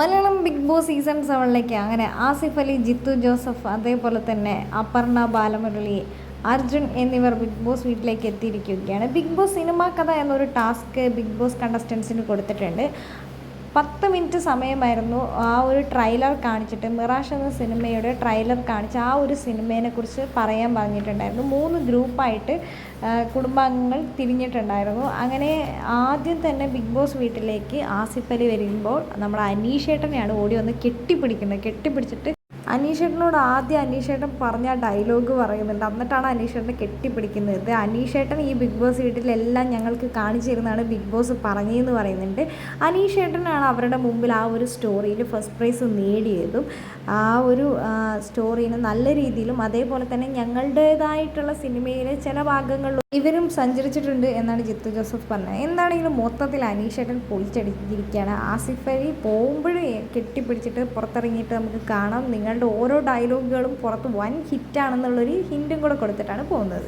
Malayalam big Boss season സെവനിലേക്ക് അങ്ങനെ Asif Ali Jithu Joseph അതേപോലെ തന്നെ അപർണ ബാലമുരളി അർജുൻ എന്നിവർ ബിഗ് ബോസ് വീട്ടിലേക്ക് എത്തിയിരിക്കുകയാണ്. ബിഗ് ബോസ് സിനിമാ കഥ എന്നൊരു ടാസ്ക് ബിഗ് ബോസ് കണ്ടസ്റ്റൻസിന് കൊടുത്തിട്ടുണ്ട്. പത്ത് മിനിറ്റ് സമയമായിരുന്നു ആ ഒരു ട്രailer കാണിച്ചിട്ട്. മിറാഷ് എന്ന സിനിമയുടെ ട്രailer കാണിച്ച് ആ ഒരു സിനിമയെ കുറിച്ച് പറയാൻ പറഞ്ഞിട്ടുണ്ടായിരുന്നു. മൂന്ന് ഗ്രൂപ്പായിട്ട് കുടുംബാംഗങ്ങൾ തിരിഞ്ഞിട്ടുണ്ടായിരുന്നു. അങ്ങനെ ആദ്യം തന്നെ ബിഗ് ബോസ് വീട്ടിലേക്ക് ആസിഫ് അലി വരുമ്പോൾ നമ്മുടെ അനീഷേട്ടനെയാണ് ഓടി വന്ന് കെട്ടിപ്പിടിക്കുന്നത്. കെട്ടിപ്പിടിച്ചിട്ട് അനീഷേട്ടനോട് ആദ്യം അനീഷേട്ടൻ പറഞ്ഞ ഡയലോഗ് പറയുന്നുണ്ട്. എന്നിട്ടാണ് അനീഷേട്ടനെ കെട്ടിപ്പിടിക്കുന്നത്. ഇത് അനീഷേട്ടൻ ഈ ബിഗ് ബോസ് വീട്ടിലെല്ലാം ഞങ്ങൾക്ക് കാണിച്ചു തരുന്നതാണ് ബിഗ് ബോസ് പറഞ്ഞതെന്ന് പറയുന്നുണ്ട്. അനീഷേട്ടനാണ് അവരുടെ മുമ്പിൽ ആ ഒരു സ്റ്റോറിയിൽ ഫസ്റ്റ് പ്രൈസ് നേടിയതും ആ ഒരു സ്റ്റോറീനെ നല്ല രീതിയിലും അതേപോലെ തന്നെ ഞങ്ങളുടേതായിട്ടുള്ള സിനിമയിലെ ചില ഭാഗങ്ങളിലും ഇവരും സഞ്ചരിച്ചിട്ടുണ്ട് എന്നാണ് ജിത്തു ജോസഫ് പറഞ്ഞത്. എന്താണെങ്കിലും മൊത്തത്തിൽ അനീഷേട്ടൻ പൊളിച്ചടിച്ചിരിക്കുകയാണ്. ആസിഫ് അലി പോകുമ്പോഴേ കെട്ടിപ്പിടിച്ചിട്ട് പുറത്തിറങ്ങിയിട്ട് നമുക്ക് കാണാം. നിങ്ങളുടെ ഓരോ ഡയലോഗുകളും പുറത്ത് വൻ ഹിറ്റാണെന്നുള്ളൊരു ഹിന്റും കൂടെ കൊടുത്തിട്ടാണ് പോകുന്നത്.